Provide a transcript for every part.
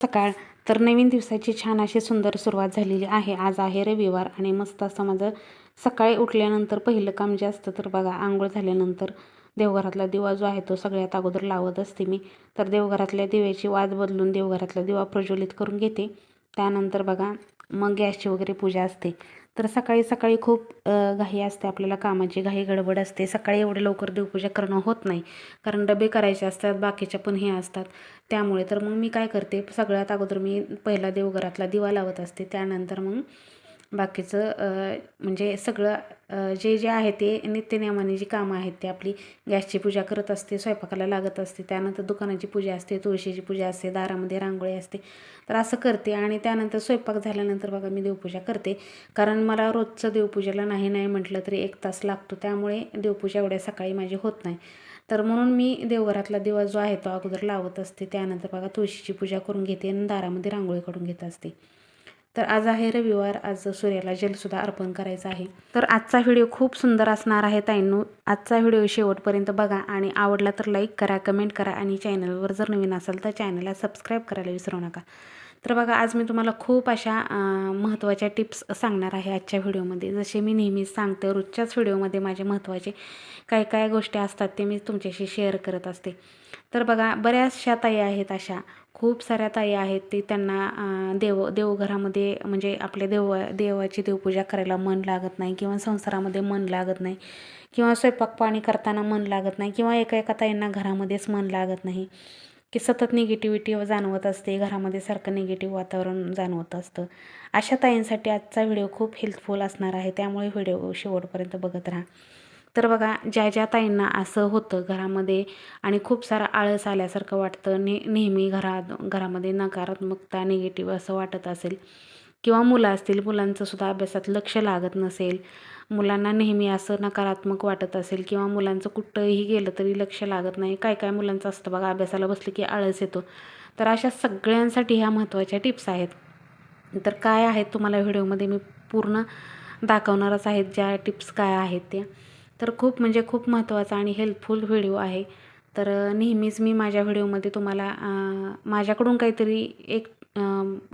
सकाळ तर नवीन दिवसाची छान अशी सुंदर सुरुवात झालेली आहे. आज आहे रविवार आणि मस्त असं माझं सकाळी उठल्यानंतर पहिलं काम जे असतं तर बघा आंघोळ झाल्यानंतर देवघरातला दिवा जो आहे तो सगळ्यात अगोदर लावत असते मी. तर देवघरातल्या दिव्याची वाद बदलून देवघरातला दिवा प्रज्वलित करून घेते. त्यानंतर बघा मग गॅसची वगैरे पूजा असते. तर सकाळी सकाळी खूप घाई असते आपल्याला कामाची घाई गडबड असते. सकाळी एवढे लवकर देवपूजा करणं होत नाही कारण डबे करायचे असतात बाकीच्या पण हे असतात. त्यामुळे तर मग मी काय करते सगळ्यात अगोदर मी पहिला देवघरातला दिवा लावत असते. त्यानंतर मग बाकीचं म्हणजे सगळं जे जे आहे ते नित्यनियमाने जी कामं आहेत ते आपली गॅसची पूजा करत असते स्वयंपाकाला लागत असते त्यानंतर दुकानाची पूजा असते तुळशीची पूजा असते दारामध्ये रांगोळी असते तर असं करते. आणि त्यानंतर स्वयंपाक झाल्यानंतर बघा मी देवपूजा करते. कारण मला रोजचं देवपूजेला नाही नाही म्हटलं तरी एक तास लागतो. त्यामुळे देवपूजा एवढ्या सकाळी माझी होत नाही. तर म्हणून मी देवघरातला दिवा जो आहे तो अगोदर लावत असते. त्यानंतर बघा तुळशीची पूजा करून घेते आणि दारामध्ये रांगोळी काढून घेत असते. तर आज आहे रविवार. आज सूर्याला जलसुद्धा अर्पण करायचं आहे. तर आजचा व्हिडिओ खूप सुंदर असणार आहे ताईंनो. आजचा व्हिडिओ शेवटपर्यंत बघा आणि आवडला तर लाईक करा कमेंट करा आणि चॅनलवर जर नवीन असाल तर चॅनलला सबस्क्राईब करायला विसरू नका. तर बघा आज मी तुम्हाला खूप अशा महत्त्वाच्या टिप्स सांगणार आहे आजच्या व्हिडिओमध्ये. जसे मी नेहमीच सांगते रोजच्याच व्हिडिओमध्ये माझे महत्त्वाचे काय काय गोष्टी असतात ते मी तुमच्याशी शेअर करत असते. तर बघा बऱ्याचशा ताई आहेत अशा. खूप साऱ्या ताई आहेत ते त्यांना देव देवघरामध्ये म्हणजे आपल्या देव देवाची देवपूजा करायला मन लागत नाही किंवा संसारामध्ये मन लागत नाही किंवा स्वयंपाक पाणी करताना मन लागत नाही किंवा एका एका ताईंना घरामध्येच मन लागत नाही की सतत निगेटिव्हिटी जाणवत असते घरामध्ये सारखं निगेटिव्ह वातावरण जाणवत असतं. अशा ताईंसाठी आजचा व्हिडिओ खूप हेल्पफुल असणार आहे त्यामुळे व्हिडिओ शेवटपर्यंत बघत राहा. तर बघा ज्या ज्या ताईंना असं होतं घरामध्ये आणि खूप सारा आळस आल्यासारखं वाटतं ने नेहमी घरात घरामध्ये नकारात्मकता निगेटिव्ह असं वाटत असेल किंवा मुलं असतील मुलांचंसुद्धा अभ्यासात लक्ष लागत नसेल मुलांना नेहमी असं नकारात्मक वाटत असेल किंवा मुलांचं कुठंही गेलं तरी लक्ष लागत नाही. काय काय मुलांचं असतं बघा अभ्यासाला बसलं की आळस येतो. तर अशा सगळ्यांसाठी ह्या महत्त्वाच्या टिप्स आहेत. तर काय आहेत तुम्हाला व्हिडिओमध्ये मी पूर्ण दाखवणारच आहेत ज्या टिप्स काय आहेत त्या. तर खूप म्हणजे खूप महत्त्वाचा आणि हेल्पफुल व्हिडिओ आहे. तर नेहमीच मी माझ्या व्हिडिओमध्ये तुम्हाला माझ्याकडून काहीतरी एक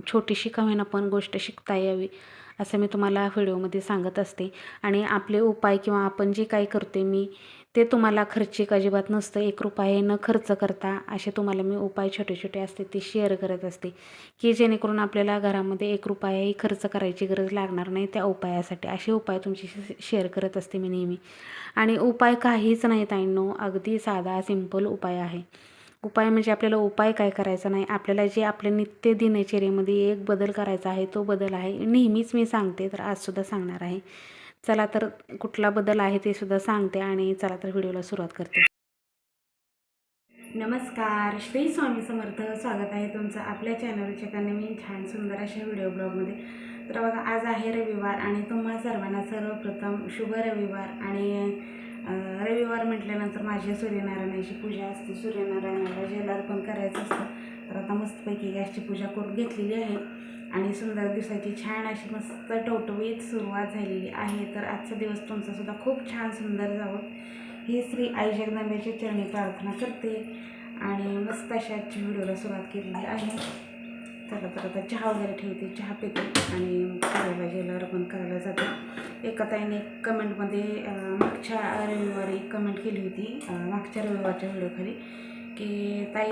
छोटीशी का पण गोष्ट शिकता यावी असं मी तुम्हाला व्हिडिओमध्ये सांगत असते. आणि आपले उपाय किंवा आपण जे काही करते मी ते तुम्हाला खर्चिक अजिबात नसतं. एक रुपये न खर्च करता असे तुम्हाला मी उपाय छोटे छोटे असते ते शेअर करत असते. की जेणेकरून आपल्याला घरामध्ये एक रुपयाही खर्च करायची गरज लागणार नाही त्या उपायासाठी. असे उपाय तुमच्याशी शेअर करत असते मी नेहमी. आणि उपाय काहीच नाही ताईंनो अगदी साधा सिंपल उपाय आहे. उपाय म्हणजे आपल्याला उपाय काय करायचा नाही. आपल्याला जे आपल्या नित्य दिनचर्येमध्ये एक बदल करायचा आहे तो बदल आहे. नेहमीच मी सांगते तर आजसुद्धा सांगणार आहे. चला तर कुठला बदल आहे ते सुद्धा सांगते आणि चला तर व्हिडिओला सुरुवात करते. नमस्कार श्री स्वामी समर्थ. स्वागत आहे तुमचं आपल्या चॅनलच्या एका नवीन छान सुंदर अशा व्हिडिओ ब्लॉगमध्ये तर बघा आज आहे रविवार आणि तुम्हा सर्वांना सर्वप्रथम शुभ रविवार आणि रविवार म्हटल्यानंतर माझी सूर्यनारायणाची पूजा असते. सूर्यनारायणाला जल अर्पण करायचं असतं. तर आता मस्तपैकी गॅसची पूजा करून घेतलेली आहे. आणि सुंदर दिवसाची छान अशी मस्त टवटवीत सुरुवात झालेली आहे. तर आजचा दिवस तुमचासुद्धा खूप छान सुंदर जावं. ही श्री आई जगदंबेची चरणी प्रार्थना करते. आणि मस्त अशा आजच्या व्हिडिओला सुरुवात केलेली आहे. चला तर आता चहा वगैरे ठेवते. चहा पिते आणि करायला जेला अर्पण करायला जाते. एका ताईने कमेंटमध्ये मागच्या रविवारी कमेंट केली होती मागच्या रविवारच्या व्हिडिओखाली की ताई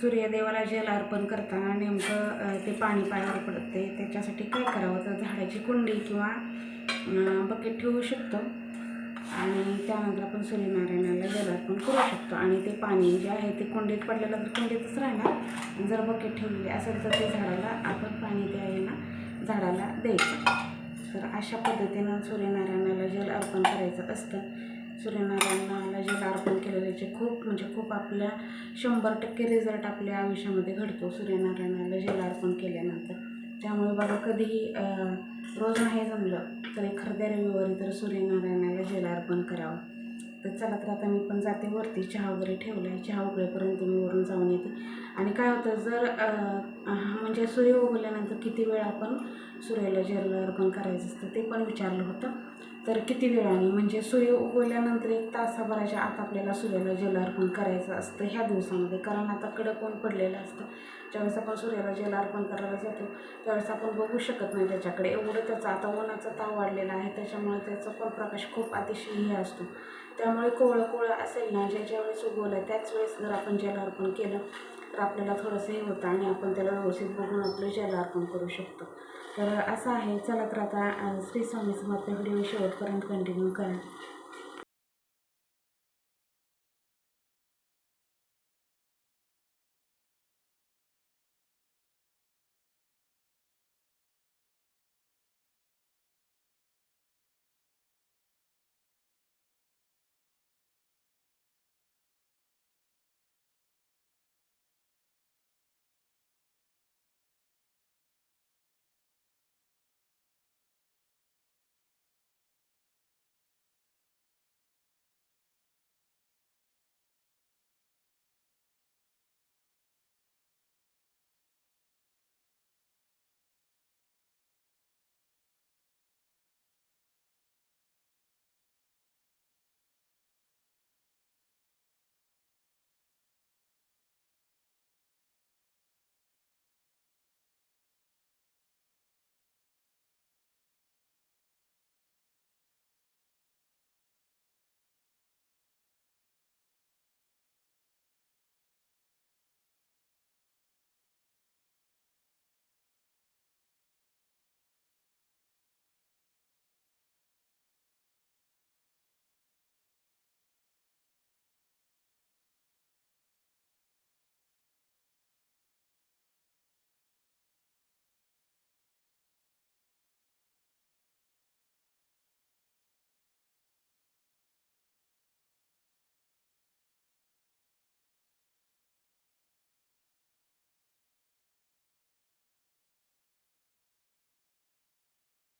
सूर्यदेवाला जल अर्पण करताना नेमकं ते पाणी पायावर पडते. त्याच्यासाठी काय करावं? तर झाडाची कुंडी किंवा बकेट ठेवू शकतो. आणि त्यानंतर आपण सूर्यनारायणाला जल अर्पण करू शकतो. आणि ते पाणी जे आहे ते कुंडीत पडलेलं तर कुंडीतच राहणार. जर बकेट ठेवलेली असेल तर ते झाडाला आपण पाणी त्या ना झाडाला द्यायचं. तर अशा पद्धतीनं सूर्यनारायणाला जल अर्पण करायचं असतं. सूर्यनारायणाला जल अर्पण केलेल्याचे खूप म्हणजे खूप आपल्या शंभर टक्के रिझल्ट आपल्या आयुष्यामध्ये घडतो. सूर्यनारायणाला जल अर्पण केल्यानंतर. त्यामुळे बघा कधीही रोज नाही जमलं तर एखाद्या रविवारी तर सूर्यनारायणाला जल अर्पण करावं. तर चला तर आता मी पण जाते वरती. चहा वगैरे ठेवला आहे चहा उगळेपर्यंत मी वरून जाऊन येते. आणि काय होतं जर म्हणजे सूर्य उगवल्यानंतर किती वेळ आपण सूर्याला जल अर्पण करायचं असतं ते पण विचारलं होतं. तर किती वेळाने म्हणजे सूर्य उगवल्यानंतर एक तासाभराच्या आत आपल्याला सूर्याला जलार्पण करायचं असतं ह्या दिवसामध्ये. कारण आता कडक ऊन पडलेलं असतं. ज्यावेळेस आपण सूर्याला जलार्पण करायला जातो त्यावेळेस आपण बघू शकत नाही त्याच्याकडे. एवढं त्याचा आता उन्हाचा ताव वाढलेला आहे. त्याच्यामुळे त्याचा पण प्रकाश खूप अतिशय हे असतो. त्यामुळे कोवळं कोवळं असेल ना ज्याच्या वेळेस उगवलं त्याच वेळेस जर आपण जलार्पण केलं तर आपल्याला थोडंसं हे होतं आणि आपण त्याला व्यवस्थित बघून आपलं जलार्पण करू शकतो. तर असं आहे. चला तर आता श्री स्वामी समर्थ व्हिडिओ शेवटपर्यंत कंटिन्यू करा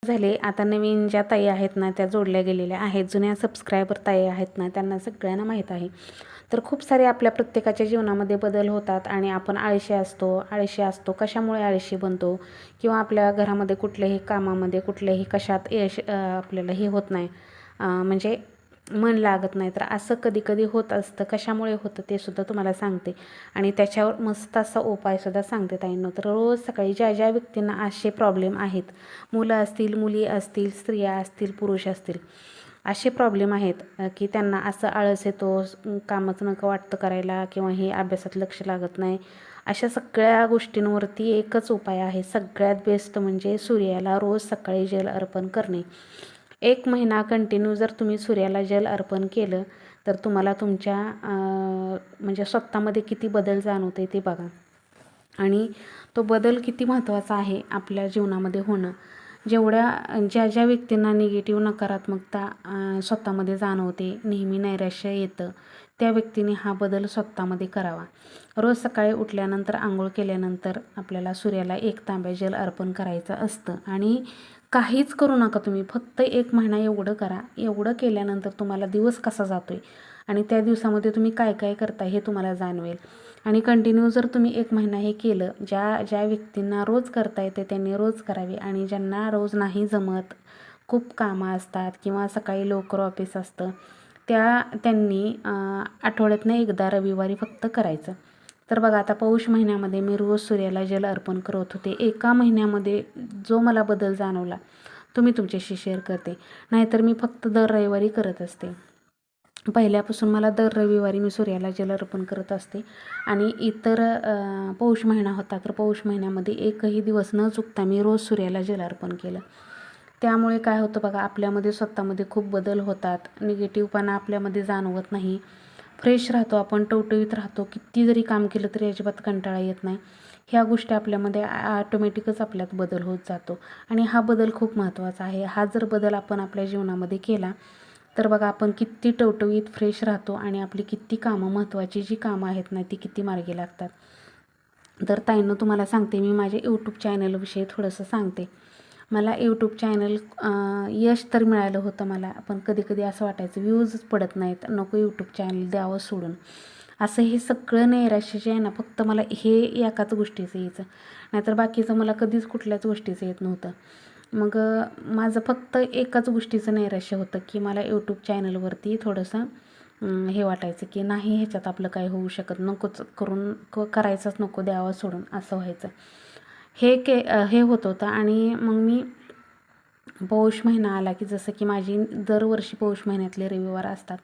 झाले. आता नवीन ज्या ताई आहेत ना त्या जोडल्या गेलेल्या आहेत. जुन्या सबस्क्रायबर ताई आहेत ना त्यांना सगळ्यांना माहीत आहे. तर खूप सारे आपल्या प्रत्येकाच्या जीवनामध्ये बदल होतात आणि आपण आळशी असतो. आळशी असतो कशामुळे आळशी बनतो? किंवा आपल्या घरामध्ये कुठल्याही कामामध्ये कुठल्याही कशात यश आपल्याला हे होत नाही. म्हणजे मन लागत नाही. तर असं कधी कधी होत असतं. कशामुळे होतं ते सुद्धा तुम्हाला सांगते. आणि त्याच्यावर मस्त असा उपायसुद्धा सांगते ताईंनो. तर रोज सकाळी ज्या ज्या व्यक्तींना असे प्रॉब्लेम आहेत मुलं असतील मुली असतील स्त्रिया असतील पुरुष असतील असे प्रॉब्लेम आहेत की त्यांना असं आळस येतो कामच नको वाटतं करायला किंवा हे अभ्यासात लक्ष लागत नाही अशा सगळ्या गोष्टींवरती एकच उपाय आहे. सगळ्यात बेस्ट म्हणजे सूर्याला रोज सकाळी जल अर्पण करणे. एक महिना कंटिन्यू जर तुम्ही सूर्याला जल अर्पण केलं तर तुम्हाला तुमच्या म्हणजे स्वतःमध्ये किती बदल जाणवते ते बघा. आणि तो बदल किती महत्त्वाचा आहे आपल्या जीवनामध्ये होणं. जेवढ्या ज्या ज्या व्यक्तींना निगेटिव्ह नकारात्मकता स्वतःमध्ये जाणवते नेहमी नैराश्य येतं त्या व्यक्तीने हा बदल स्वतःमध्ये करावा. रोज सकाळी उठल्यानंतर आंघोळ केल्यानंतर आपल्याला सूर्याला एक तांब्या जल अर्पण करायचं असतं. आणि काहीच करू नका तुम्ही. फक्त एक महिना एवढं करा. एवढं केल्यानंतर तुम्हाला दिवस कसा जातो आहे आणि त्या दिवसामध्ये तुम्ही काय काय करताय हे तुम्हाला जाणवेल. आणि कंटिन्यू जर तुम्ही एक महिना हे केलं ज्या ज्या व्यक्तींना रोज करता येते त्यांनी रोज करावे. आणि ज्यांना रोज नाही जमत खूप कामं असतात किंवा सकाळी लवकर ऑफिस असतं त्या त्यांनी आठवड्यातनं एकदा रविवारी फक्त करायचं. तर बघा आता पौष महिन्यामध्ये मी रोज सूर्याला जल अर्पण करत होते. एका महिन्यामध्ये जो मला बदल जाणवला तो मी तुमच्याशी शेअर करते. नाहीतर मी फक्त दर रविवारी करत असते. पहिल्यापासून मला दर रविवारी मी सूर्याला जल अर्पण करत असते. आणि इतर पौष महिना होता तर पौष महिन्यामध्ये एकही दिवस न चुकता मी रोज सूर्याला जल अर्पण केलं. त्यामुळे काय होतं बघा आपल्यामध्ये स्वतःमध्ये खूप बदल होतात. निगेटिव्हपणा आपल्यामध्ये जाणवत नाही. फ्रेश राहतो आपण टवटवीत राहतो किती जरी काम केलं तरी अजिबात कंटाळा येत नाही. ह्या गोष्टी आपल्यामध्ये ऑटोमॅटिकच आपल्यात बदल होत जातो. आणि हा बदल खूप महत्त्वाचा आहे. हा जर बदल आपण आपल्या जीवनामध्ये केला तर बघा आपण किती टवटवीत फ्रेश राहतो आणि आपली किती कामं महत्त्वाची जी कामं आहेत ना ती किती मार्गी लागतात. तर ताईनं तुम्हाला सांगते मी माझ्या यूट्यूब चॅनलविषयी थोडंसं सांगते. मला यूट्यूब चॅनल यश तर मिळालं होतं मला पण कधी कधी असं वाटायचं व्ह्यूजच पडत नाहीत नको यूट्यूब चॅनल द्यावं सोडून. असं हे सगळं नैराश्य जे आहे ना फक्त मला हे एकाच गोष्टीचं यायचं. नाहीतर बाकीचं मला कधीच कुठल्याच गोष्टीचं येत नव्हतं. मग माझं फक्त एकाच गोष्टीचं नैराश्य होतं की मला यूट्यूब चॅनलवरती थोडंसं हे वाटायचं की नाही ह्याच्यात आपलं काय होऊ शकत नकोच करून क करायचंच नको द्यावा सोडून असं व्हायचं. हे के हे होत होतं. आणि मग मी पौष महिना आला की जसं की माझी दरवर्षी पौष महिन्यातले रविवार असतात.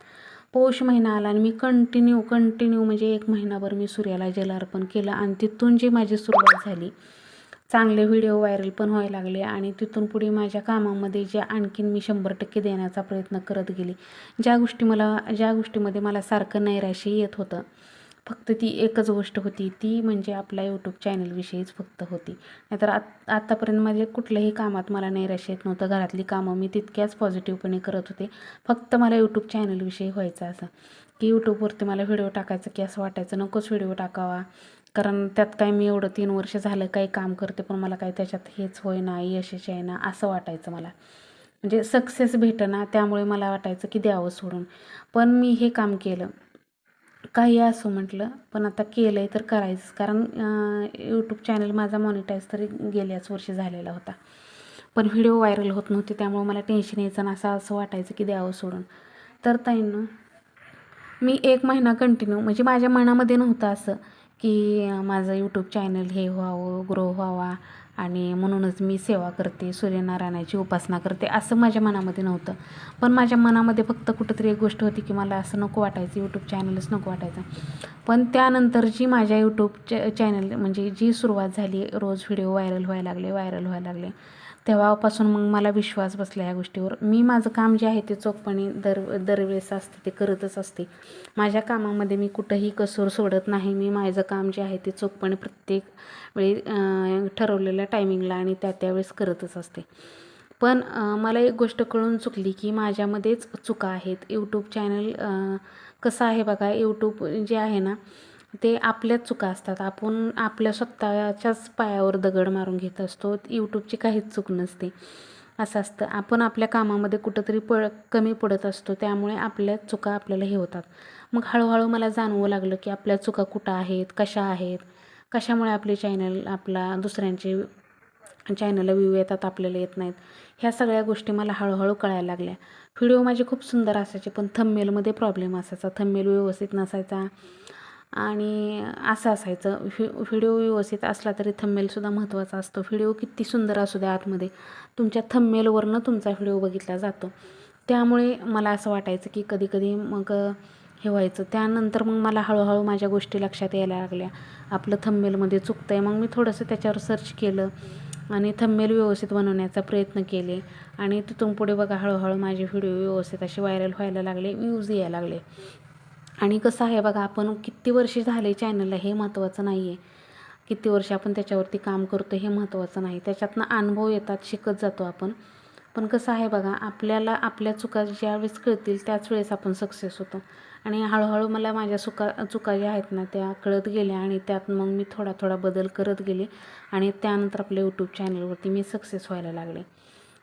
पौष महिना आला आणि मी कंटिन्यू कंटिन्यू म्हणजे एक महिनाभर मी सूर्याला जल अर्पण केलं आणि तिथून जी माझी सुरुवात झाली चांगले व्हिडिओ व्हायरल पण व्हायला लागले आणि तिथून पुढे माझ्या कामामध्ये जे आणखीन मी शंभर टक्के देण्याचा प्रयत्न करत गेले. ज्या गोष्टी मला ज्या गोष्टीमध्ये मला सारखं नैराश्य येत होतं फक्त ती एकच गोष्ट होती ती म्हणजे आपल्या यूट्यूब चॅनलविषयीच फक्त होती. नाहीतर आत आत्तापर्यंत माझे कुठल्याही कामात मला नैराश्य येत नव्हतं. घरातली कामं मी तितक्याच पॉझिटिव्हपणे करत होते. फक्त मला यूट्यूब चॅनलविषयी व्हायचं असं. की यूट्यूबवरती मला व्हिडिओ टाकायचं की असं वाटायचं नकोच व्हिडिओ टाकावा. कारण त्यात काय मी एवढं तीन वर्ष झालं काही काम करते पण मला काही त्याच्यात हेच होईना यशच आहे ना असं वाटायचं मला. म्हणजे सक्सेस भेटना त्यामुळे मला वाटायचं की द्यावं सोडून. पण मी हे काम केलं. काही असो म्हटलं पण आता केलं आहे तर करायचं कारण यूट्यूब चॅनल माझा मॉनिटाईज तरी गेल्याच वर्षी झालेला होता. पण व्हिडिओ व्हायरल होत नव्हते त्यामुळे मला टेन्शन यायचं ना असं असं वाटायचं की द्यावं सोडून. तर ताईंनो मी एक महिना कंटिन्यू म्हणजे माझ्या मनामध्ये नव्हतं असं. की माझं यूट्यूब चॅनल हे व्हावं ग्रो व्हावा आणि म्हणूनच मी सेवा करते सूर्यनारायणाची उपासना करते असं माझ्या मनामध्ये नव्हतं. पण माझ्या मनामध्ये फक्त कुठंतरी एक गोष्ट होती की मला असं नको वाटायचं यूट्यूब चॅनलच नको वाटायचं. पण त्यानंतर जी माझ्या यूट्यूब चॅ चॅनल म्हणजे जी सुरुवात झाली रोज व्हिडिओ व्हायरल व्हायला लागले व्हायरल व्हायला लागले तेव्हापासून मग मला विश्वास बसला या गोष्टीवर. मी माझं काम जे आहे ते चोखपणे दर दरवेळेस असते ते करतच असते. माझ्या कामामध्ये मी कुठंही कसूर सोडत नाही. मी माझं काम जे आहे ते चोखपणे प्रत्येक वेळी ठरवलेल्या टायमिंगला आणि त्या त्यावेळेस करतच असते. पण मला एक गोष्ट कळून चुकली की माझ्यामध्येच चुका आहेत. यूट्यूब चॅनल कसं आहे बघा यूट्यूब जे आहे ना ते आपल्याच चुका असतात. आपण आपल्या स्वतःच्याच पायावर दगड मारून घेत असतो. यूट्यूबची काहीच चूक नसते. असं असतं. आपण आपल्या कामामध्ये कुठंतरी पळ कमी पडत असतो. त्यामुळे आपल्या चुका आपल्याला हे होतात. मग हळूहळू मला जाणवं लागलं की आपल्या चुका कुठं आहेत? कशा आहेत? कशामुळे आपले चॅनल आपला दुसऱ्यांचे चॅनलला व्ह्यू येतात आपल्याला येत नाहीत? ह्या सगळ्या गोष्टी मला हळूहळू कळायला लागल्या. व्हिडिओ माझे खूप सुंदर असायचे पण थंबमेलमध्ये प्रॉब्लेम असायचा. थंबमेल व्यवस्थित नसायचा. आणि असं असायचं. व्हि व्हिडिओ व्यवस्थित असला तरी थंबमेलसुद्धा महत्त्वाचा असतो. व्हिडिओ किती सुंदर असू द्या आतमध्ये. तुमच्या थंबमेलवरनं तुमचा व्हिडिओ बघितला जातो. त्यामुळे मला असं वाटायचं की कधी कधी मग हे व्हायचं. त्यानंतर मग मला हळूहळू माझ्या गोष्टी लक्षात यायला लागल्या. आपलं थंबमेलमध्ये चुकतं आहे मग मी थोडंसं त्याच्यावर सर्च केलं आणि थंबमेल व्यवस्थित बनवण्याचा प्रयत्न केले. आणि तिथून पुढे बघा हळूहळू माझे व्हिडिओ व्यवस्थित असे व्हायरल व्हायला लागले. व्ह्यूज यायला लागले. आणि कसं आहे बघा आपण किती वर्ष झाले चॅनलला हे महत्त्वाचं नाही आहे किती वर्ष आपण त्याच्यावरती काम करतो हे महत्त्वाचं नाही. त्याच्यातनं अनुभव येतात शिकत जातो आपण. पण कसं आहे बघा आपल्याला आपल्या चुका ज्यावेळेस कळतील त्याच वेळेस आपण सक्सेस होतो. आणि हळूहळू मला माझ्या चुका चुका ज्या आहेत ना त्या कळत गेल्या आणि त्यात मग मी थोडा थोडा बदल करत गेले आणि त्यानंतर आपल्या यूट्यूब चॅनलवरती मी सक्सेस व्हायला लागले.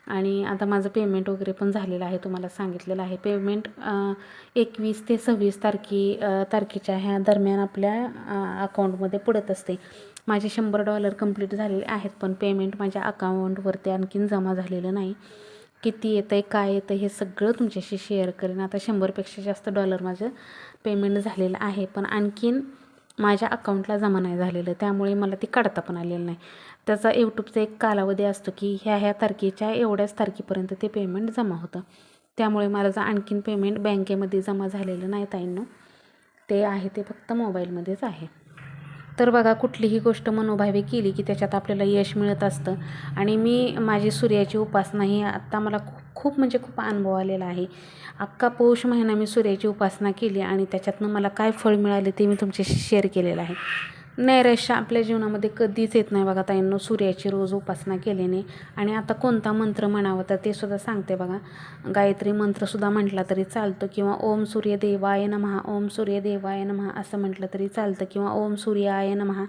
आणि आता माझं पेमेंट वगैरे पण झालेलं आहे तुम्हाला सांगितलेलं आहे. पेमेंट एकवीस ते सव्वीस तारखे तारखेच्या ह्या दरम्यान आपल्या अकाउंटमध्ये पडत असते. माझे शंभर डॉलर कंप्लीट झालेले आहेत पण पेमेंट माझ्या अकाउंटवरती आणखीन जमा झालेलं नाही. किती येतं आहे काय येतं हे सगळं तुमच्याशी शेअर करेन. आता शंभरपेक्षा जास्त डॉलर माझं पेमेंट झालेलं आहे पण आणखीन माझ्या अकाउंटला जमा नाही झालेलं. त्यामुळे मला ती काढता पण आलेलं नाही. त्याचा यूट्यूबचा एक कालावधी असतो की ह्या ह्या तारखेच्या एवढ्याच तारखेपर्यंत ते पेमेंट जमा होतं. त्यामुळे माझं आणखीन पेमेंट बँकेमध्ये जमा झालेलं नाही ताईंनो. ते आहे ते फक्त मोबाईलमध्येच आहे. तर बघा कुठलीही गोष्ट मनोभावे केली की त्याच्यात आपल्याला यश मिळत असतं. आणि मी माझी सूर्याची उपासना ही आत्ता मला खूप खूप म्हणजे खूप अनुभव आलेला आहे. अख्खा पौष महिना मी सूर्याची उपासना केली आणि त्याच्यातनं मला काय फळ मिळाले ते मी तुमच्याशी शेअर केलेलं आहे. नैराश्य आपल्या जीवनामध्ये कधीच येत नाही बघा ताईंनो सूर्याची रोज उपासना केल्याने. आणि आता कोणता मंत्र म्हणावं तर ते सुद्धा सांगते बघा. गायत्री मंत्रसुद्धा म्हटला तरी चालतो किंवा ओम सूर्य देवाय ओम सूर्य देवाय असं म्हटलं तरी चालतं किंवा ओम सूर्याय नमहा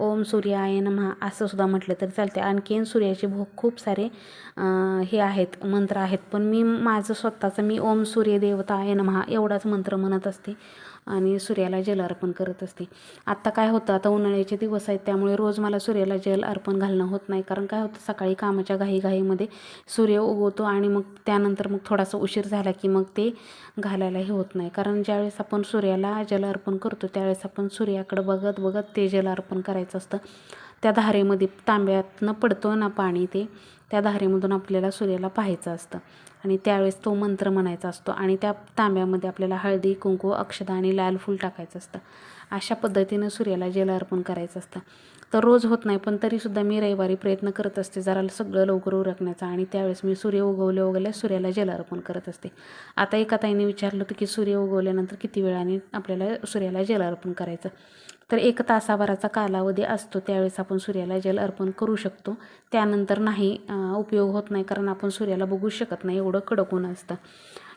ओम सूर्याय नमहा असं सुद्धा म्हटलं तरी चालते. आणखीन सूर्याचे भो खूप सारे हे आहेत मंत्र आहेत. पण मी माझं स्वतःचं मी ओम सूर्य देवताय नमहा एवढाच मंत्र म्हणत असते. आणि सूर्याला जल अर्पण करत असते. आत्ता काय होतं? आता उन्हाळ्याचे दिवस आहेत त्यामुळे रोज मला सूर्याला जल अर्पण घालणं होत नाही. कारण काय होतं? सकाळी कामाच्या घाईघाईमध्ये सूर्य उगवतो आणि मग त्यानंतर मग थोडासा उशीर झाला की मग ते घालायलाही होत नाही. कारण ज्यावेळेस आपण सूर्याला जल अर्पण करतो त्यावेळेस आपण सूर्याकडं बघत बघत ते जल अर्पण करायचं असतं. त्या धारेमध्ये तांब्यातनं पडतो ना पाणी ते त्या धारेमधून आपल्याला सूर्याला पाहायचं असतं. आणि त्यावेळेस तो मंत्र म्हणायचा असतो आणि त्या तांब्यामध्ये आपल्याला हळदी कुंकू अक्षदा आणि लाल फूल टाकायचं असतं. अशा पद्धतीनं सूर्याला जल अर्पण करायचं असतं. तर रोज होत नाही पण तरीसुद्धा मी रविवारी प्रयत्न करत असते. जरा सगळं लवकर उरकण्याचा आणि त्यावेळेस मी सूर्य उगवल्या उगवल्या सूर्याला जल अर्पण करत असते. आता एका ताईने विचारलं होतं की सूर्य उगवल्यानंतर किती वेळाने आपल्याला सूर्याला जल अर्पण करायचं? तर एक तासाभराचा कालावधी असतो त्यावेळेस आपण सूर्याला जल अर्पण करू शकतो. त्यानंतर नाही उपयोग होत नाही कारण आपण सूर्याला बघू शकत नाही एवढं कडक ऊन असतं.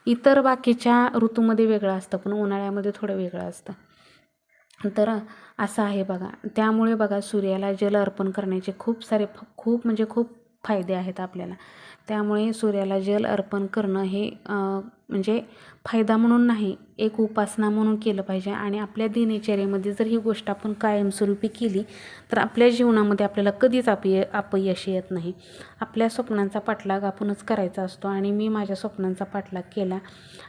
इतर बाकीच्या ऋतूमध्ये वेगळं असतं पण उन्हाळ्यामध्ये थोडं वेगळं असतं. तर असं आहे बघा. त्यामुळे बघा सूर्याला जल अर्पण करण्याचे खूप सारे खूप म्हणजे खूप फायदे आहेत आपल्याला. त्यामुळे सूर्याला जल अर्पण करणं हे म्हणजे फायदा म्हणून नाही एक उपासना म्हणून केलं पाहिजे. आणि आपल्या दिनचर्येमध्ये जर ही गोष्ट आपण कायमस्वरूपी केली तर आपल्या जीवनामध्ये आपल्याला कधीच अपय अपयश येत नाही. आपल्या स्वप्नांचा पाठलाग आपणच करायचा असतो आणि मी माझ्या स्वप्नांचा पाठलाग केला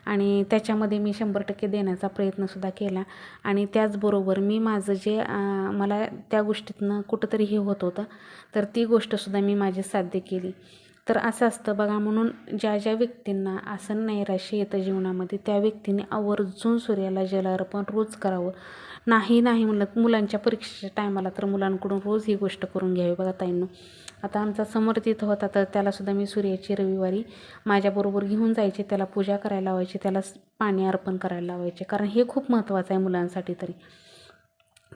आणि त्याच्यामध्ये मी शंभर टक्के देण्याचा प्रयत्नसुद्धा केला. आणि त्याचबरोबर मी माझं जे मला त्या गोष्टीतनं कुठंतरी हे होत होतं तर ती गोष्टसुद्धा मी माझी साध्य केली. तर असं असतं बघा म्हणून ज्या ज्या व्यक्तींना असं नैराश्य येतं जीवनामध्ये त्या व्यक्तीने आवर्जून सूर्याला जल अर्पण रोज करावं. नाही नाही म्हणलं मुलांच्या परीक्षेच्या टायमाला तर मुलांकडून रोज ही गोष्ट करून घ्यावी बघा ताईंनो. आता आमचा समर तिथं होता तर त्यालासुद्धा मी सूर्याची रविवारी माझ्याबरोबर घेऊन जायचे त्याला पूजा करायला लावायची त्याला पाणी अर्पण करायला लावायचे कारण हे खूप महत्त्वाचं आहे मुलांसाठी तरी.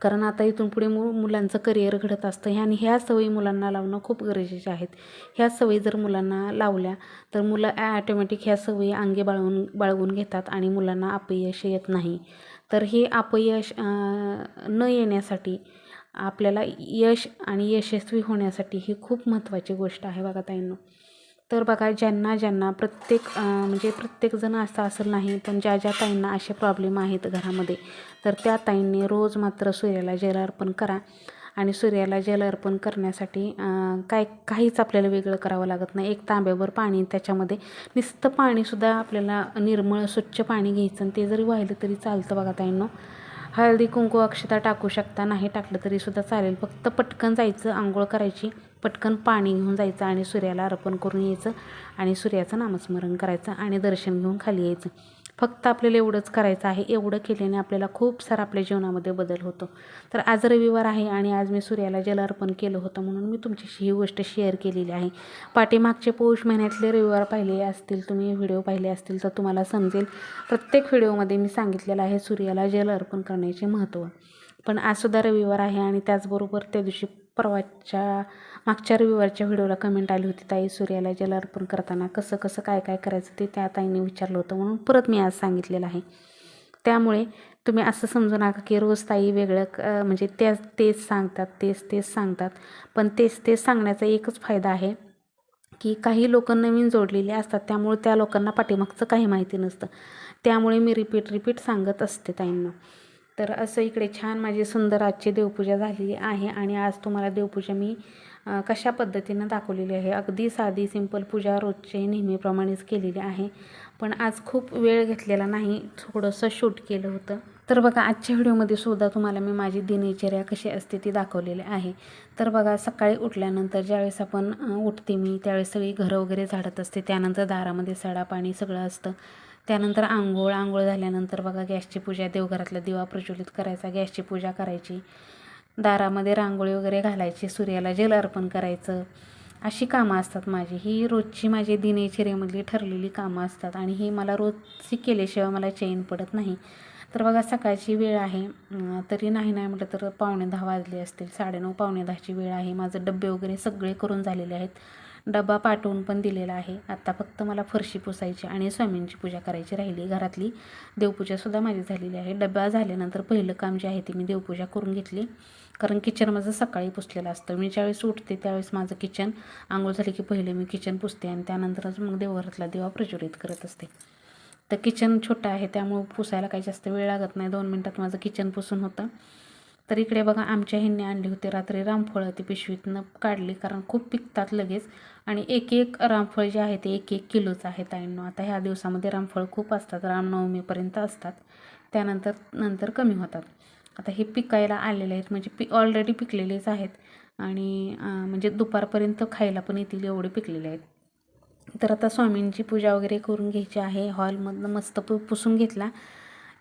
कारण आता इथून पुढे मु मुलांचं करिअर घडत असतं. ह्या आणि ह्या सवयी मुलांना लावणं खूप गरजेचे आहेत. ह्या सवयी जर मुलांना लावल्या तर मुलं ॲटोमॅटिक ह्या सवयी अंगे बाळवून बाळगून घेतात आणि मुलांना अपयश येत नाही. तर हे अपयश न येण्यासाठी आपल्याला यश आणि यशस्वी होण्यासाठी ही खूप महत्त्वाची गोष्ट आहे बघा ताईंनो. तर बघा ज्यांना ज्यांना प्रत्येक म्हणजे प्रत्येकजण असं असेल नाही पण ज्या ज्या ताईंना असे प्रॉब्लेम आहेत घरामध्ये तर त्या ताईंनी रोज मात्र सूर्याला जल अर्पण करा. आणि सूर्याला जल अर्पण करण्यासाठी काय काहीच आपल्याला वेगळं करावं लागत नाही. एक तांब्यावर पाणी त्याच्यामध्ये नुसतं पाणीसुद्धा आपल्याला निर्मळ स्वच्छ पाणी घ्यायचं आणि ते जरी वाहिलं तरी चालतं बघा ताईंनो. हळदी कुंकू अक्षता टाकू शकता नाही टाकलं तरीसुद्धा चालेल. फक्त पटकन जायचं आंघोळ करायची. पटकन पाणी घेऊन जायचं आणि सूर्याला अर्पण करून यायचं आणि सूर्याचं नामस्मरण करायचं आणि दर्शन घेऊन खाली यायचं. फक्त आपल्याला एवढंच करायचं आहे. एवढं केल्याने आपल्याला खूप सारा आपल्या जीवनामध्ये बदल होतो. तर आज रविवार आहे आणि आज मी सूर्याला जल अर्पण केलं होतं म्हणून मी तुमच्याशी ही गोष्ट शेअर केलेली आहे. पाठीमागचे पौष महिन्यातले रविवार पाहिले असतील तुम्ही व्हिडिओ पाहिले असतील तर तुम्हाला समजेल. प्रत्येक व्हिडिओमध्ये मी सांगितलेलं आहे सूर्याला जल अर्पण करण्याचे महत्त्व. पण आजसुद्धा रविवार आहे आणि त्याचबरोबर त्या दिवशी परवाच्या मागच्या रविवारच्या व्हिडिओला कमेंट आली होती ताई सूर्याला जल अर्पण करताना कसं कसं काय काय करायचं ते त्या ताईने विचारलं होतं म्हणून परत मी आज सांगितलेलं आहे. त्यामुळे तुम्ही असं समजू नका की रोज ताई वेगळं म्हणजे त्या तेच सांगतात तेच तेच सांगतात. पण तेच तेच सांगण्याचा एकच फायदा आहे की काही लोक नवीन जोडलेले असतात त्यामुळे त्या लोकांना पाठीमागचं काही माहिती नसतं. त्यामुळे मी रिपीट रिपीट सांगत असते ताईंना. तर असं इकडे छान माझी सुंदर आजची देवपूजा झालेली आहे आणि आज तुम्हाला देवपूजा मी कशा पद्धतीनं दाखवलेली आहे? अगदी साधी सिंपल पूजा रोजचे नेहमीप्रमाणेच केलेली आहे. पण आज खूप वेळ घेतलेला नाही थोडंसं शूट केलं होतं. तर बघा आजच्या व्हिडिओमध्ये सुद्धा तुम्हाला मी माझी दिनचर्या कशी असते ती दाखवलेली आहे. तर बघा सकाळी उठल्यानंतर ज्यावेळेस आपण उठते मी त्यावेळेस सगळी घरं वगैरे झाडत असते त्यानंतर दारामध्ये सडा पाणी सगळं असतं. त्यानंतर आंघोळ आंघोळ झाल्यानंतर बघा गॅसची पूजा देवघरातला दिवा प्रज्वलित करायचा गॅसची पूजा करायची. दारामध्ये रांगोळी वगैरे घालायची सूर्याला जल अर्पण करायचं. अशी कामं असतात माझी. ही रोजची माझी दिनचर्येमधली ठरलेली कामं असतात आणि ही मला रोजची केल्याशिवाय मला चैन पडत नाही. तर बघा सकाळची वेळ आहे. तरी नाही नाही म्हटलं तर पावणे दहा वाजले असतील. साडेनऊ पावणे दहाची वेळ आहे. माझं डबे वगैरे सगळे करून झालेले आहेत. डबा पाठवून पण दिलेला आहे. आत्ता फक्त मला फरशी पुसायची आणि स्वामींची पूजा करायची राहिली. घरातली देवपूजासुद्धा माझी झालेली आहे. डबा झाल्यानंतर पहिलं काम जे आहे ते मी देवपूजा करून घेतली. कारण किचन माझं सकाळी पुसलेलं असतं. मी ज्यावेळेस उठते त्यावेळेस माझं किचन आंघोळ झाली की पहिले मी किचन पुसते आणि त्यानंतरच मग देवघरातला दिवा प्रज्वलित करत असते. तर किचन छोटं आहे त्यामुळं पुसायला काही जास्त वेळ लागत नाही. दोन मिनटात माझं किचन पुसून होतं. तर इकडे बघा आमच्या ह्यांनी आणली होती रात्री रामफळं ती पिशवीतनं काढली कारण खूप पिकतात लगेच. आणि एक एक रामफळ जे आहे ते एक एक किलोचं आहे ताईंनो. आता ह्या दिवसामध्ये रामफळ खूप असतात रामनवमीपर्यंत असतात. त्यानंतर नंतर कमी होतात. आता हे पिकायला आलेले आहेत म्हणजे पि ऑलरेडी पिकलेलेच आहेत. आणि म्हणजे दुपारपर्यंत खायला पण येतील एवढे पिकलेले आहेत. तर आता स्वामींची पूजा वगैरे करून घ्यायची आहे. हॉलमधनं मस्त पु पुसून घेतला.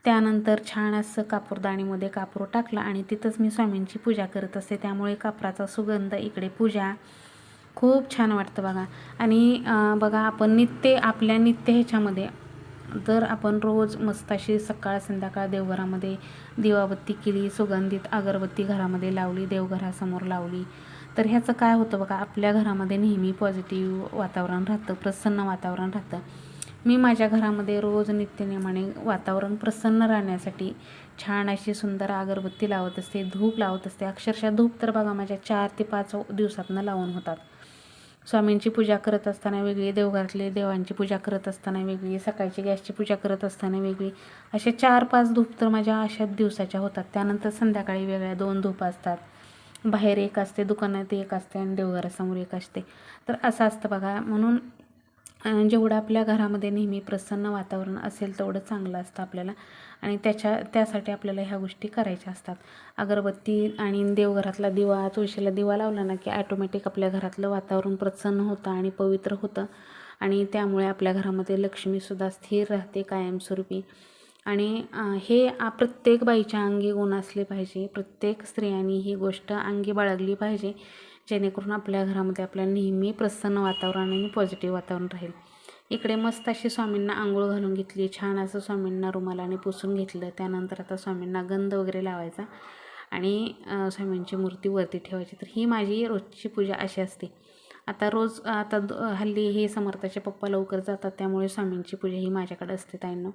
त्यानंतर छान असं कापूरदाणीमध्ये कापूर टाकला आणि तिथंच मी स्वामींची पूजा करत असते. त्यामुळे कापराचा सुगंध इकडे पूजा खूप छान वाटतं बघा. आणि बघा आपण नित्य आपल्या नित्य ह्याच्यामध्ये जर आपण रोज मस्त अशी सकाळ संध्याकाळ देवघरामध्ये दिवाबत्ती केली सुगंधित अगरबत्ती घरामध्ये लावली देवघरासमोर लावली तर ह्याचं काय होतं बघा आपल्या घरामध्ये नेहमी पॉझिटिव्ह वातावरण राहतं प्रसन्न वातावरण राहतं. मी माझ्या घरामध्ये रोज नित्यनियमाने वातावरण प्रसन्न राहण्यासाठी छान अशी सुंदर अगरबत्ती लावत असते धूप लावत असते. अक्षरशः धूप तर बघा माझ्या चार ते पाच दिवसातनं लावून होतात. स्वामींची पूजा करत असताना वेगळी देवघरातले देवांची पूजा करत असताना वेगळी सकाळची गॅसची पूजा करत असताना वेगळी. अशा चार पाच धूप तर माझ्या अशा दिवसाच्या होतात. त्यानंतर संध्याकाळी वेगळ्या दोन धूप असतात. बाहेर एक असते दुकानात एक असते आणि देवघरासमोर एक असते. तर असं असतं बघा. म्हणून जेवढं आपल्या घरामध्ये नेहमी प्रसन्न वातावरण असेल तेवढं चांगलं असतं आपल्याला. आणि त्याच्या त्यासाठी आपल्याला ह्या गोष्टी करायच्या असतात. अगरबत्ती आणि देवघरातला दिवा तुळशीला दिवा लावला ना की ॲटोमॅटिक आपल्या घरातलं वातावरण प्रसन्न होतं आणि पवित्र होतं. आणि त्यामुळे आपल्या घरामध्ये लक्ष्मीसुद्धा स्थिर राहते कायमस्वरूपी. आणि हे प्रत्येक बाईच्या अंगी गुण असले पाहिजे. प्रत्येक स्त्रियांनी ही गोष्ट अंगी बाळगली पाहिजे. जेणेकरून आपल्या घरामध्ये आपल्याला नेहमी प्रसन्न वातावरण आणि पॉझिटिव्ह वातावरण राहील. इकडे मस्त अशी स्वामींना आंघोळ घालून घेतली छान असं स्वामींना रुमालाने पुसून घेतलं त्यानंतर आता स्वामींना गंध वगैरे लावायचा आणि स्वामींची मूर्ती वरती ठेवायची. तर ही माझी रोजची पूजा अशी असते. आता रोज आता द- हल्ली हे समर्थाचे पप्पा लवकर जातात त्यामुळे स्वामींची पूजा ही माझ्याकडे असते ताईंना.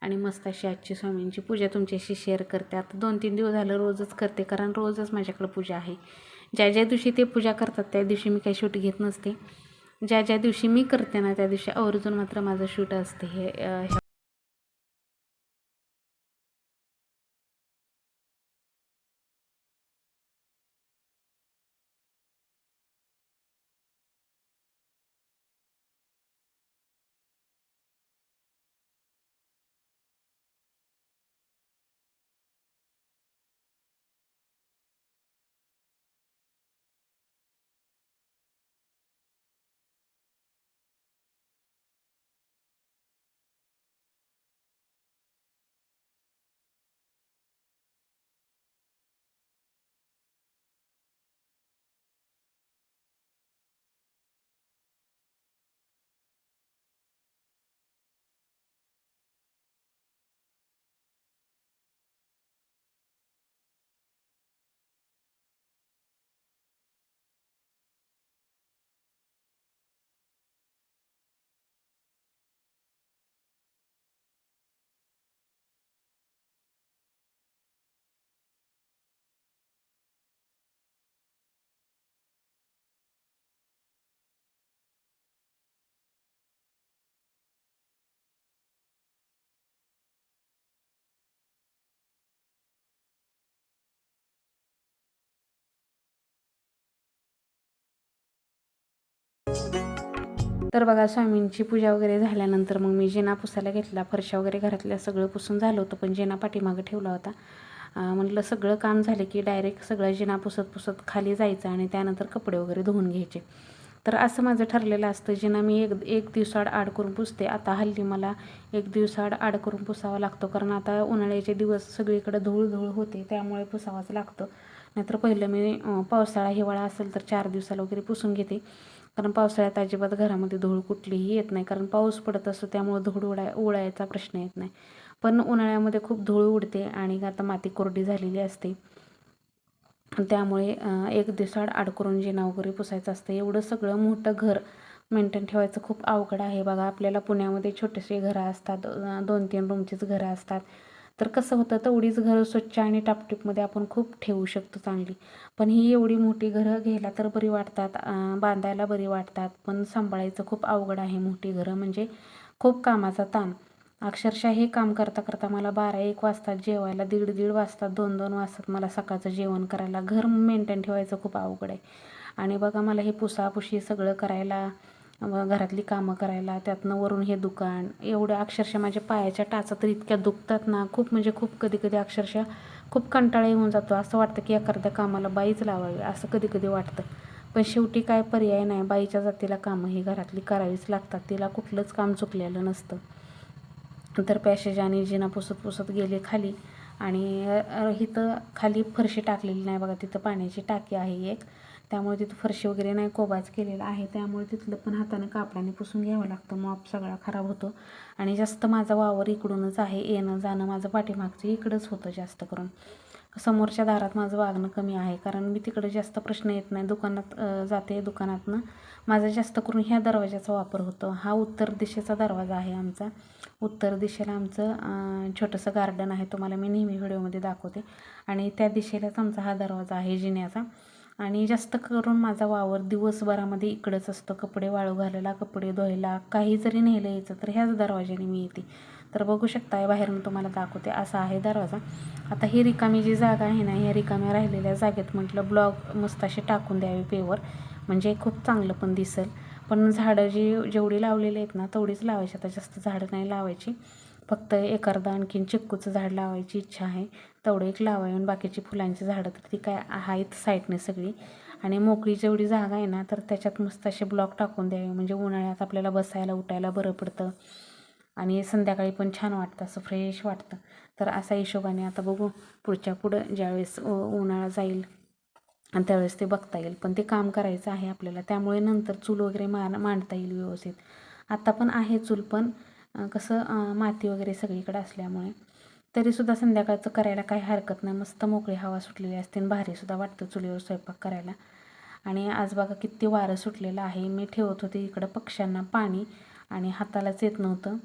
आणि मस्त अशी आजची स्वामींची पूजा तुमच्याशी शेअर करते. आता दोन तीन दिवस झालं रोजच करते कारण रोजच माझ्याकडे पूजा आहे. ज्या ज्या दिवशी ते पूजा करतात त्या दिवशी मी काही शूट घेत नसते. ज्या ज्या दिवशी मी करते ना त्या दिवशी आवर्जून मात्र माझं शूट असते हे तर बघा स्वामींची पूजा वगैरे झाल्यानंतर मग मी जेना पुसायला घेतला फरशा वगैरे घरातल्या सगळं पुसून झालं होतं पण जेना पाठीमागं ठेवला होता. म्हटलं सगळं काम झालं की डायरेक्ट सगळं जिना पुसत पुसत खाली जायचं आणि त्यानंतर कपडे वगैरे धुवून घ्यायचे. तर असं माझं ठरलेलं असतं जिना मी एक एक दिवसाआड आड करून पुसते. आता हल्ली मला एक दिवसाआड आड करून पुसावा लागतो कारण आता उन्हाळ्याचे दिवस सगळीकडे धूळ धूळ होते त्यामुळे पुसावाच लागतं. नाहीतर पहिलं मी पावसाळा हिवाळा असेल तर चार दिवसाला वगैरे पुसून घेते. कारण पावसाळ्यात अजिबात घरामध्ये धूळ कुठलीही येत नाही. कारण पाऊस पडत असतो त्यामुळे धूळ उडाय उडायचा प्रश्न येत नाही. पण उन्हाळ्यामध्ये खूप धूळ उडते आणि आता माती कोरडी झालेली असते. त्यामुळे एक दिवसाआड आड करून जिना वगैरे पुसायचं असतं एवढं सगळं मोठं घर मेंटेन ठेवायचं खूप अवघड आहे. बघा आपल्याला पुण्यामध्ये छोटेसे घरं असतात दोन तीन रूमचीच घरं असतात. तर कसं होतं तेवढीच घरं स्वच्छ आणि टापटीपमध्ये आपण खूप ठेवू शकतो चांगली. पण ही एवढी मोठी घरं घ्यायला तर बरी वाटतात बांधायला बरी वाटतात. पण सांभाळायचं खूप अवघड आहे मोठी घरं म्हणजे खूप कामाचा ताण. अक्षरशः हे काम करता करता मला बारा एक वाजतात जेवायला दीड दीड वाजतात दोन दोन वाजतात मला सकाळचं जेवण करायला घर मेंटेन ठेवायचं खूप अवघड आहे. आणि बघा मला हे पुसापुशी सगळं करायला घरातली कामं करायला त्यातनं वरून हे दुकान. एवढं अक्षरशः माझ्या पायाच्या टाचा तर इतक्या दुखतात ना. खूप म्हणजे खूप कधी कधी अक्षरशः खूप कंटाळा येऊन जातो. असं वाटतं की एखाद्या कामाला बाईच लावावी. असं कधी कधी वाटतं. पण शेवटी काय पर्याय नाही. बाईच्या जातीला कामं ही घरातली करावीच लागतात. तिला कुठलंच काम चुकलेलं नसतं. तर पॅसेज आणि जिना पुसत पुसत गेले खाली आणि इथं खाली फरशी टाकलेली नाही बघा. तिथं पाण्याची टाकी आहे एक. त्यामुळे तिथं फरशी वगैरे नाही कोबाच केलेला आहे. त्यामुळे तिथलं पण हातानं कापडाने पुसून घ्यावं लागतं. मॉप सगळा खराब होतो. आणि जास्त माझा वावर इकडूनच आहे. येणं जाणं माझं पाठीमागचं इकडंच होतं जास्त करून. समोरच्या दारात माझं वागणं कमी आहे. कारण मी तिकडे जास्त प्रश्न येत नाही. दुकानात जाते दुकानातनं. माझा जास्त करून ह्या दरवाजाचा वापर होतो. हा उत्तर दिशेचा दरवाजा आहे आमचा. उत्तर दिशेला आमचं छोटंसं गार्डन आहे. तुम्हाला मी नेहमी व्हिडिओमध्ये दाखवते. आणि त्या दिशेलाच आमचा हा दरवाजा आहे जिन्याचा. आणि जास्त करून माझा वावर दिवसभरामध्ये इकडंच असतो. कपडे वाळू घालायला कपडे धुवायला काही जरी नेलं यायचं तर ह्याच दरवाजाने मी येते. तर बघू शकता बाहेरून तुम्हाला दाखवते. असा आहे दरवाजा. आता ही रिकामी जी जागा आहे ना ह्या रिकाम्या राहिलेल्या जागेत म्हटलं ब्लॉग मस्त असे टाकून द्यावे पेवर. म्हणजे खूप चांगलं पण दिसेल. पण झाडं जी जेवढी लावलेली आहेत ना तेवढीच लावायची. आता जास्त झाडं नाही लावायची. फक्त एक अर्धा आणखीन चिक्कूचं झाड लावायची इच्छा आहे. तेवढं एक लावा येऊन बाकीची फुलांची झाडं तर ती काय आहेत साईडने सगळी. आणि मोकळी जेवढी जागा आहे ना तर त्याच्यात मस्त असे ब्लॉक टाकून द्यावे. म्हणजे उन्हाळ्यात आपल्याला बसायला उठायला बरं पडतं. आणि संध्याकाळी पण छान वाटतं असं फ्रेश वाटतं. तर असा हिशोबाने आता बघू पुढच्या पुढं ज्यावेळेस उन्हाळा जाईल आणि त्यावेळेस ते बघता येईल. पण ते काम करायचं आहे आपल्याला. त्यामुळे नंतर चूल वगैरे मान मांडता येईल व्यवस्थित. आत्ता पण आहे चूल पण. कसं माती वगैरे सगळीकडे असल्यामुळे. तरीसुद्धा संध्याकाळचं करायला काही हरकत नाही. मस्त मोकळी हवा सुटलेली असते आणि भारीसुद्धा वाटतं चुलीवर स्वयंपाक करायला. आणि आज बघा किती वारं सुटलेलं आहे. मी ठेवत होते इकडं पक्ष्यांना पाणी आणि हातालाच येत नव्हतं.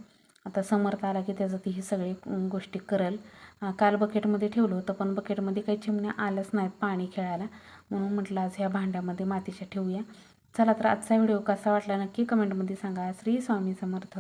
आता समर्थ आला की त्याचं ती ही सगळी गोष्टी करल. काल बकेटमध्ये ठेवलं होतं पण बकेटमध्ये काही चिमण्या आल्याच नाहीत पाणी खेळायला. म्हणून म्हटलं आज ह्या भांड्यामध्ये मातीच्या ठेवूया. चला तर आजचा व्हिडिओ कसा वाटला नक्की कमेंटमध्ये सांगा. श्री स्वामी समर्थ.